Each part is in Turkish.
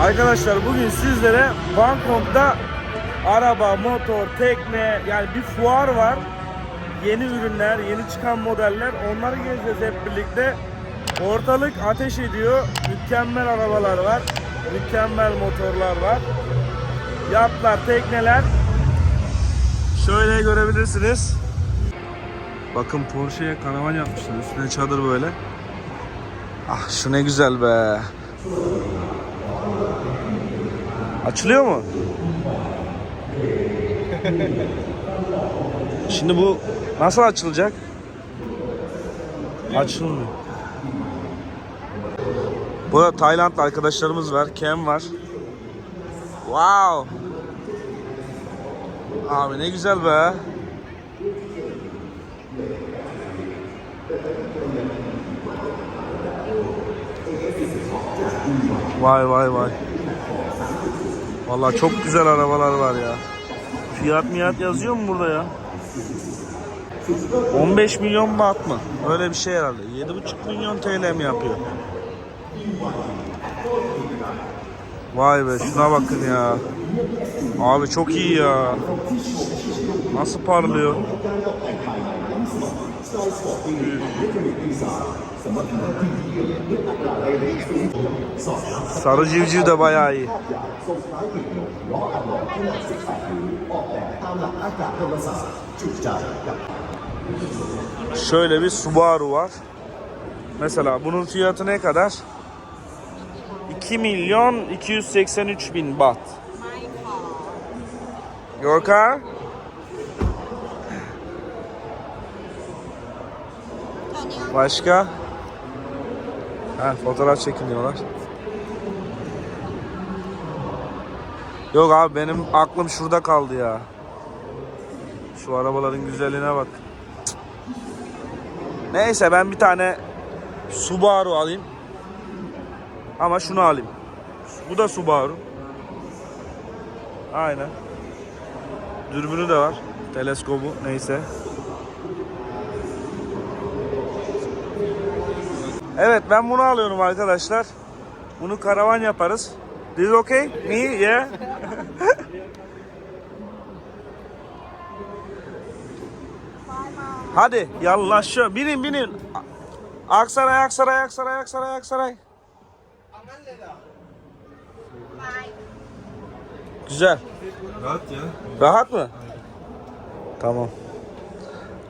Arkadaşlar bugün sizlere Bangkok'ta araba, motor, tekne yani bir fuar var. Yeni ürünler, yeni çıkan modeller onları gezeceğiz hep birlikte. Ortalık ateş ediyor. Mükemmel arabalar var. Mükemmel motorlar var. Yatlar, tekneler. Şöyle görebilirsiniz. Bakın Porsche'ye karavan yapmışlar. Üstüne çadır böyle. Ah şu ne güzel be. Açılıyor mu? Şimdi bu nasıl açılacak? Açılmıyor. Burada Taylandlı arkadaşlarımız var. Kem var. Wow. Abi ne güzel be. Vay vay vay. Vallahi çok güzel arabalar var ya. Fiyat miyat yazıyor mu burada ya? 15 milyon baht mı? Öyle bir şey herhalde. 7,5 milyon TL mi yapıyor? Vay be şuna bakın ya. Abi çok iyi ya. Nasıl parlıyor? Sarı civciv de bayağı iyi. Şöyle bir Subaru var. Mesela bunun fiyatı ne kadar? 2 milyon 283 bin baht. Your car? Başka? Ha, fotoğraf çekiniyorlar. Yok abi benim aklım şurada kaldı ya. Şu arabaların güzelliğine bak. Neyse ben bir tane Subaru alayım. Ama şunu alayım. Bu da Subaru. Aynen. Dürbünü de var. Teleskobu neyse. Evet ben bunu alıyorum arkadaşlar. Bunu karavan yaparız. This okay? Me? Yeah? Hadi yallah şu. Binin binin. Aksaray, Aksaray, Aksaray, Aksaray, Aksaray. Güzel. Rahat ya. Rahat mı? Tamam.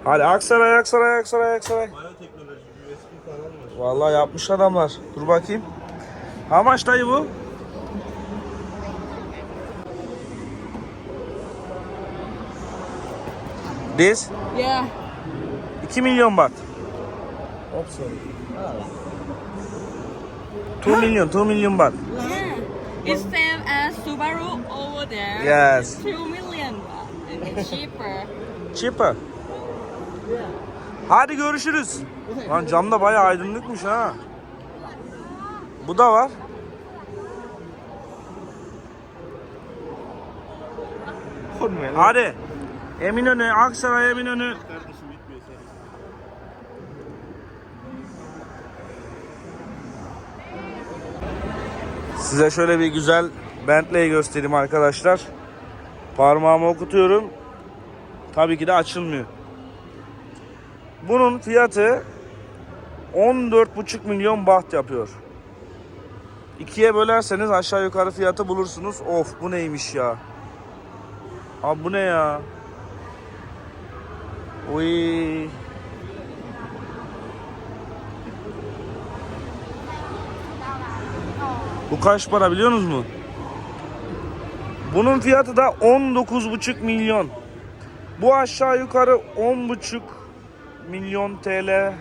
Hadi Aksaray, Aksaray, Aksaray, Aksaray. Baya teknoloji, USB falan var. Vallahi yapmış adamlar. Dur bakayım. How dayı bu? This Yeah. 2 milyon baht. Opsiyon. 2 milyon, 2 milyon baht. Yeah. It's same as Subaru over there. Yes. Two million baht. And it's cheaper. Cheaper. Hadi görüşürüz. Lan cam da bayağı aydınlıkmış ha. Bu da var. Hadi. Eminönü, Aksaray Eminönü. Size şöyle bir güzel Bentley göstereyim arkadaşlar. Parmağımı okutuyorum. Tabii ki de açılmıyor. Bunun fiyatı 14,5 milyon baht yapıyor. İkiye bölerseniz aşağı yukarı fiyatı bulursunuz. Of bu neymiş ya? Abi bu ne ya? Uy. Bu kaç para biliyor musunuz mu? Bunun fiyatı da 19,5 milyon. Bu aşağı yukarı 10,5 milyon TL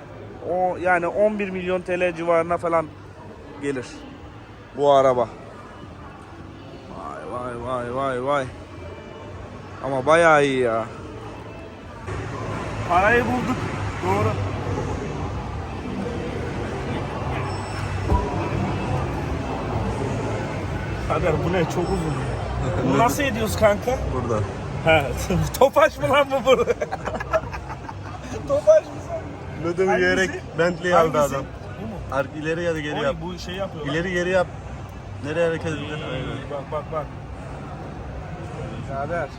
o yani 11 milyon TL civarına falan gelir bu araba. Vay vay vay vay vay. Ama bayağı iyi ya. Parayı bulduk. Doğru. Kader bu ne çok uzun. Bunu nasıl ediyoruz kanka? Burada. He, topaç mı lan bu burada? Sen? Nödümü Hangisi? yiyerek Bentley aldı Hangisi? adam. Bu mu? Ark ileri ya da geri Oy, yap. bu şey yapıyor. İleri geri yap. Nereye hareket ediyor? Aynen. Bak bak bak. Birader.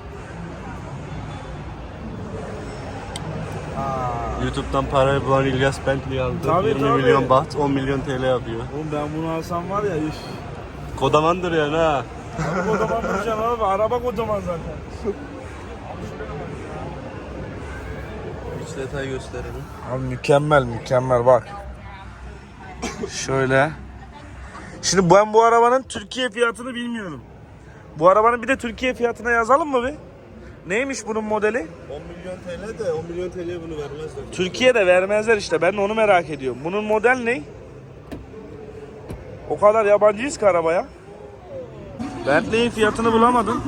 Aa. YouTube'dan parayı bulan İlyas Bentley aldı. Tabii, 20 tabii. milyon baht, 10 milyon TL yapıyor. Oğlum ben bunu alsam var ya üf. Kodamandır yani ha. Abi kocaman duracaksın abi. Araba kocaman zaten. Detay gösterelim. Abi mükemmel mükemmel bak. Şöyle. Şimdi ben bu arabanın Türkiye fiyatını bilmiyorum. Bu arabanın bir de Türkiye fiyatına yazalım mı bir? Neymiş bunun modeli? 10 milyon TL de 10 milyon TL bunu vermezler. Türkiye'de vermezler işte. Ben de onu merak ediyorum. Bunun model ne? O kadar yabancıyız ki arabaya. Bentley'in fiyatını bulamadım.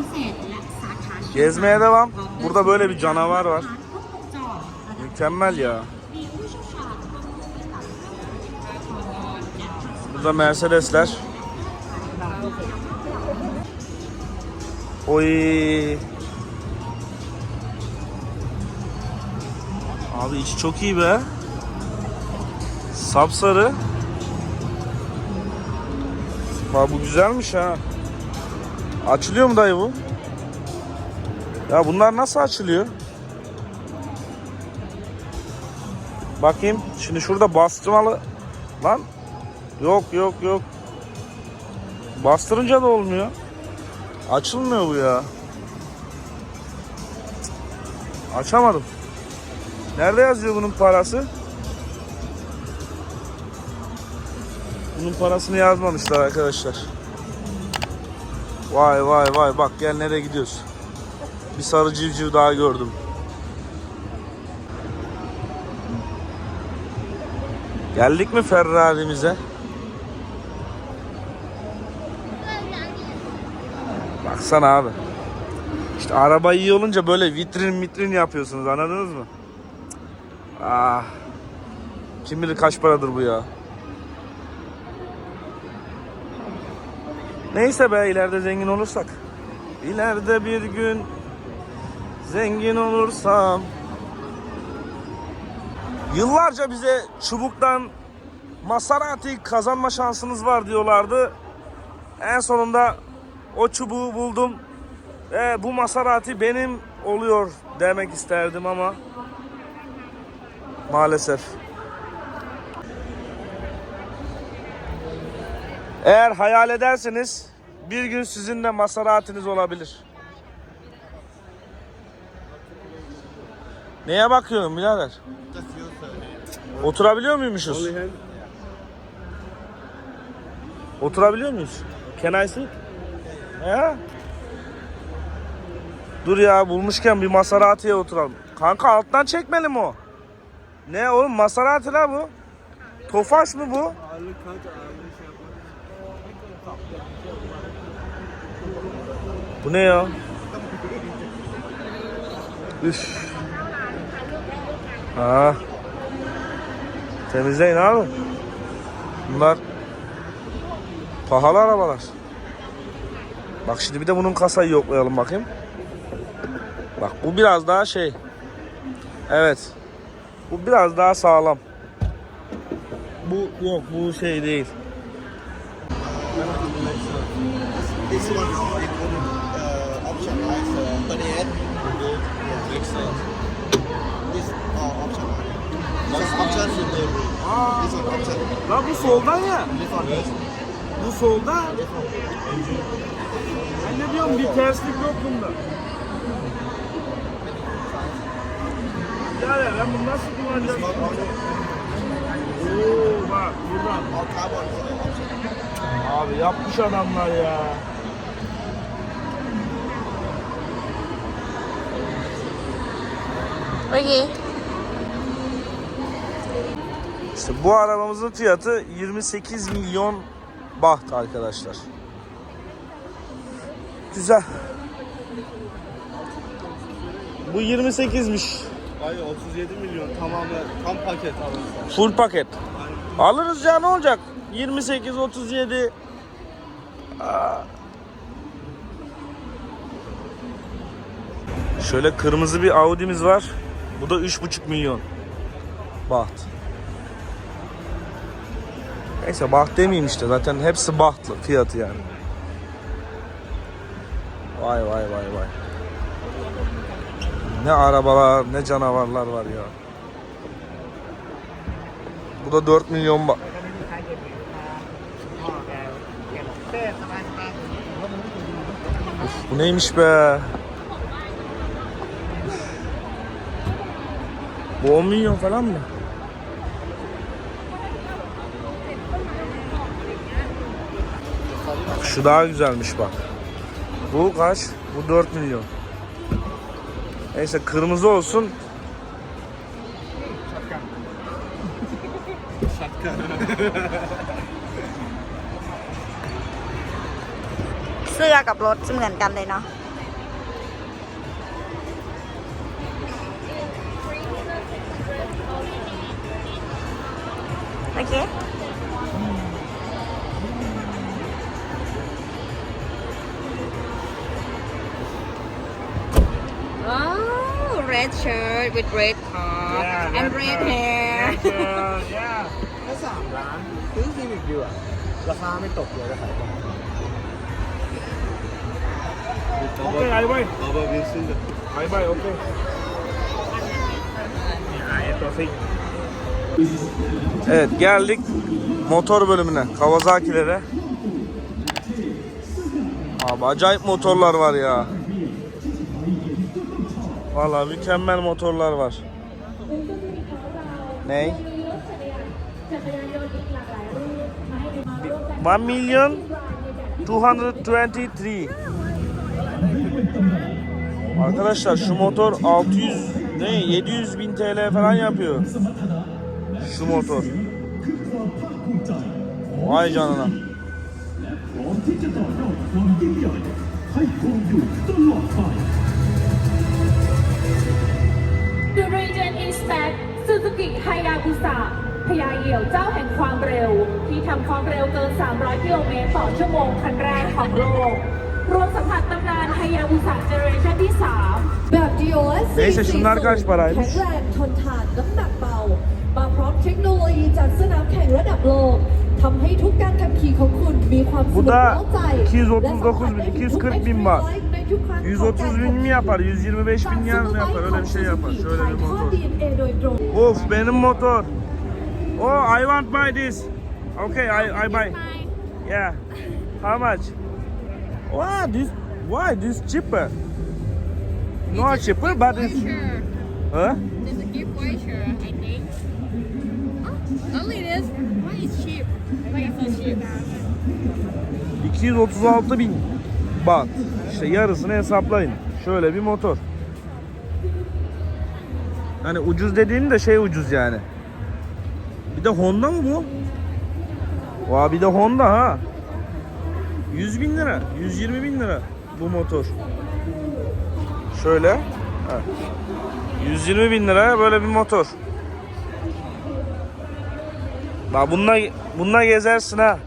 Gezmeye devam. Burada böyle bir canavar var. Mükemmel ya. Burada Mercedesler. Oy. Abi içi çok iyi be. Sapsarı. Bak bu güzelmiş ha. Açılıyor mu dayı bu? Ya bunlar nasıl açılıyor? Bakayım. Şimdi şurada bastırmalı. Lan. Yok yok yok. Bastırınca da olmuyor. Açılmıyor bu ya. Açamadım. Nerede yazıyor bunun parası? Bunun parasını yazmamışlar arkadaşlar. Vay vay vay bak gel nereye gidiyoruz. Bir sarı civciv daha gördüm. Geldik mi Ferrari'mize? Baksana abi. İşte araba iyi olunca böyle vitrin vitrin yapıyorsunuz anladınız mı? Ah. Kim bilir kaç paradır bu ya. Neyse be ileride zengin olursak. İleride bir gün zengin olursam. Yıllarca bize çubuktan Maserati kazanma şansınız var diyorlardı. En sonunda o çubuğu buldum. Ve bu Maserati benim oluyor demek isterdim ama maalesef. Eğer hayal ederseniz bir gün sizin de Maserati'niz olabilir. Neye bakıyorsun birader? Oturabiliyor muymuşuz? Oturabiliyor muyuz? Can I sit? He? Dur ya bulmuşken bir Maserati'ye oturalım. Kanka alttan çekmeli mi o? Ne oğlum Maserati la bu? Tofaş mı bu? Bu ne ya? Üf. Ha. Temizleyin abi. Bunlar pahalı arabalar. Bak şimdi bir de bunun kasayı yoklayalım bakayım. Bak bu biraz daha şey. Evet. Bu biraz daha sağlam. Bu yok bu şey değil. This one is uh, option right? So 38. This uh, option. Option. Lan bu soldan ya. Bu solda. Ben ne diyorum bir terslik yok bunda. Ya ya ben bunu nasıl kullanacağım? Oo bak buradan. Abi yapmış adamlar ya. Okay. İşte bu arabamızın fiyatı 28 milyon baht arkadaşlar. Güzel. Bu 28'miş. Ay 37 milyon tamamen tam paket alırsan. Full paket. Alırız ya ne olacak? 28, 37. Aa. Şöyle kırmızı bir Audi'miz var. Bu da 3,5 milyon. Baht. Neyse baht demeyeyim işte zaten hepsi bahtlı fiyatı yani. Vay vay vay vay. Ne arabalar ne canavarlar var ya. Bu da 4 milyon baht. Uf, bu neymiş be? Bu 10 milyon falan mı? Şu daha güzelmiş bak. Bu kaç? Bu 4 milyon. Neyse kırmızı olsun. Şapka. เสื้อกับรถเหมือนกันเลยเนาะ โ Oh, red shirt with red top and red hair. แค่สามล้านซื้อซีวิกดีกว่าราคาไม่ตกเลยจะขายต่อ Okey Aybay. Baba binsin de. Aybay okey. Evet geldik motor bölümüne. Kawasaki'lere. Abi acayip motorlar var ya. Vallahi mükemmel motorlar var. Ney? 1 milyon 223 Arkadaşlar şu motor 600 ne 700 bin TL falan yapıyor. Şu motor. Vay canına. Back Suzuki Hayabusa พญาเหี่ยวเจ้าแห่งความเร็ว ที่ทำความเร็วเกิน 300 กิโลเมตรต่อชั่วโมงคันแรกของโลก รวมสัมผัสตำนาน Hayabusa Generation ที่ 3 แบบ GOS Neyse, şunlar kaç paraymış? แข็งแรงทนทานน้ำหนักเบา มาพร้อมเทคโนโลยีจากสนามแข่งระดับโลกทำให้ทุกการขับขี่ของคุณมีความส Bu นุก da เร้าใจ239 bin, 240 bin baht. 130 bin mi yapar? 125 bin yen mi yapar? Öyle bir şey yapar. Şöyle bir motor. Of benim motor. Oh I want buy this. Okay I, I buy. Yeah. How much? Wow this why this cheaper? No cheaper but it's Huh? It's a gift voucher, I think. Oh, only this. Why is cheap? Why is so cheap? 236 bin baht. İşte yarısını hesaplayın. Şöyle bir motor. Hani ucuz dediğim de şey ucuz yani. Bir de Honda mı bu? Vay bir de Honda ha. 100 bin lira, 120 bin lira bu motor. Şöyle. Ha. 120 bin liraya böyle bir motor. Bak bununla, bununla gezersin ha.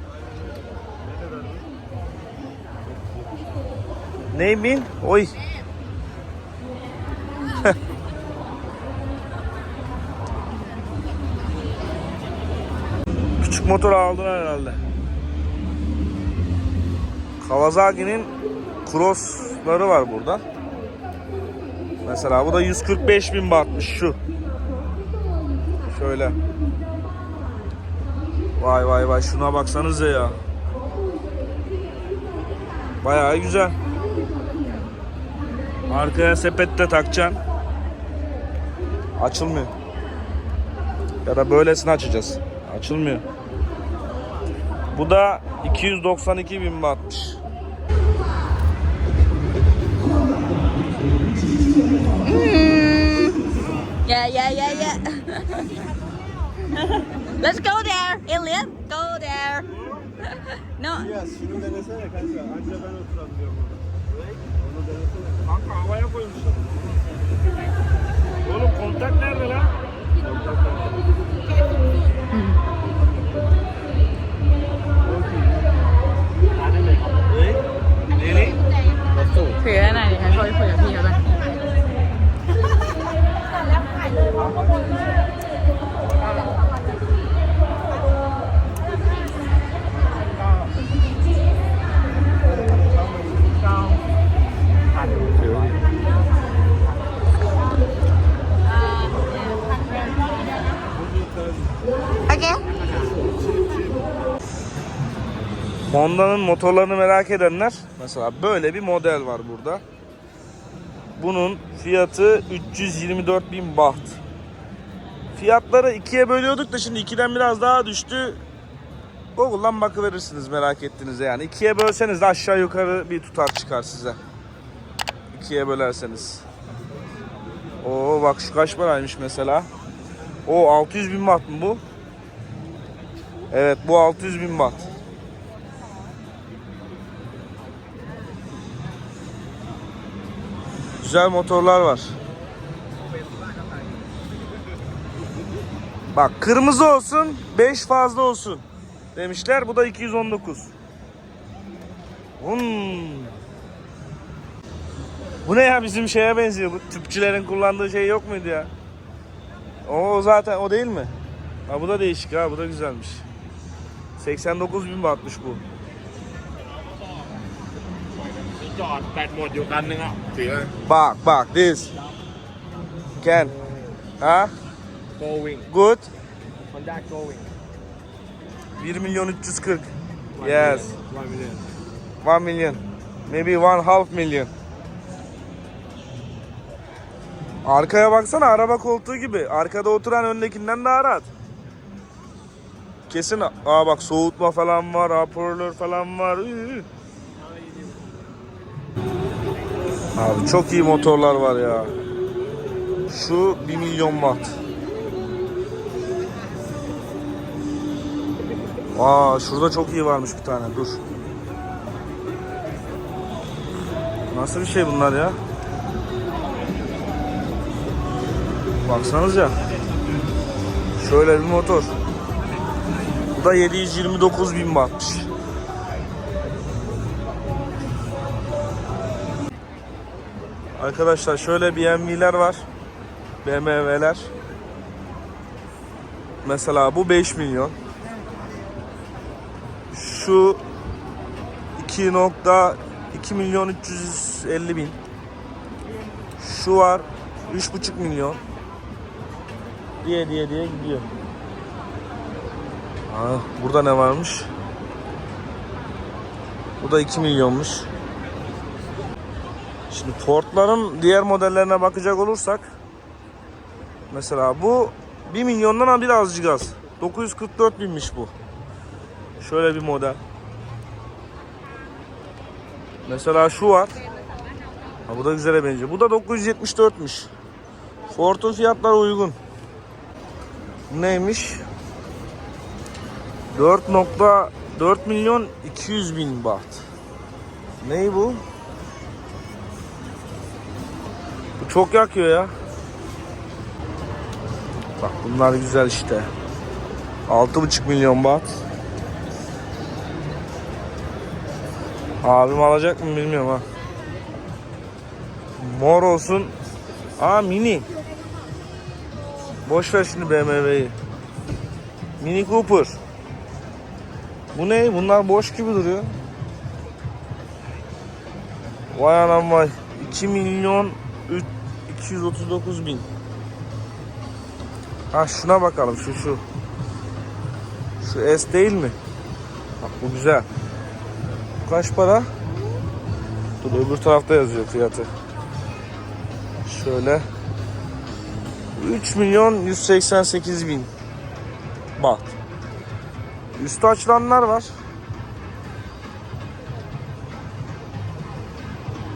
Ne bin? Oy. Küçük motor aldılar herhalde. Kawasaki'nin Cross'ları var burada. Mesela bu da 145 bin bahtmış şu. Şöyle. Vay vay vay şuna baksanıza ya. Bayağı güzel. Arkaya sepet de takacaksın. Açılmıyor. Ya da böylesini açacağız. Açılmıyor. Bu da 292 bin bahtmış. yeah yeah yeah yeah let's go there Elliot go there no Ya şunu denesene kanka. Anca ben oturabiliyorum burada. Kanka havaya koymuşlar. Oğlum kontak nerede lan? Nereye? Honda'nın motorlarını merak edenler mesela böyle bir model var burada. Bunun fiyatı 324 bin baht. Fiyatları ikiye bölüyorduk da şimdi ikiden biraz daha düştü. Google'dan bakıverirsiniz merak ettiğinizde yani. ikiye bölseniz de aşağı yukarı bir tutar çıkar size. İkiye bölerseniz. Oo bak şu kaç paraymış mesela. O 600 bin baht mı bu? Evet bu 600 bin baht. Güzel motorlar var. Bak kırmızı olsun 5 fazla olsun demişler. Bu da 219. Hmm. Bu ne ya bizim şeye benziyor. Bu tüpçülerin kullandığı şey yok muydu ya? O zaten o değil mi? Ha bu da değişik ha bu da güzelmiş. 89 bin bahtmış bu. จอดแบตหมดอยู่คันนึงอ่ะถือ Bak bak this. Can. Ha? going Good. Honda going 1 milyon 340. Yes. 1 million 1 milyon. Maybe one half milyon. Arkaya baksana araba koltuğu gibi. Arkada oturan öndekinden daha rahat. Kesin aa bak soğutma falan var, hoparlör falan var. Üü. Abi çok iyi motorlar var ya. Şu 1 milyon watt. Aa şurada çok iyi varmış bir tane. Dur. Nasıl bir şey bunlar ya? Baksanıza. Şöyle bir motor. Bu da 729 bin wattmış. Arkadaşlar şöyle BMW'ler var. BMW'ler. Mesela bu 5 milyon. Şu 2.2 milyon 350 bin. Şu var 3.5 milyon. Diye diye diye gidiyor. Aa, burada ne varmış? Bu da 2 milyonmuş. Şimdi Ford'ların diğer modellerine bakacak olursak mesela bu 1 milyondan birazcık az. 944 binmiş bu. Şöyle bir model. Mesela şu var. Ha, bu da güzele benziyor. Bu da 974'müş. Ford'un fiyatları uygun. Neymiş? 4.4 milyon 200 bin baht. Ney? Bu çok yakıyor ya. Bak bunlar güzel işte. 6.5 milyon baht. Abim alacak mı bilmiyorum ha. Mor olsun. Aa mini. Boş ver şimdi BMW'yi. Mini Cooper. Bu ne? Bunlar boş gibi duruyor. Vay anam vay. 2 milyon 3 239 bin. Ha şuna bakalım şu şu. Şu S değil mi? Bak bu güzel. Bu kaç para? Dur öbür tarafta yazıyor fiyatı. Şöyle. 3 milyon 188 bin. Bak. Üstü açılanlar var.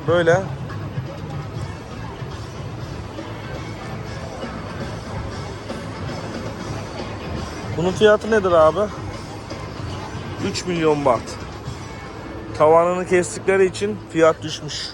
Böyle. Bunun fiyatı nedir abi? 3 milyon baht. Tavanını kestikleri için fiyat düşmüş.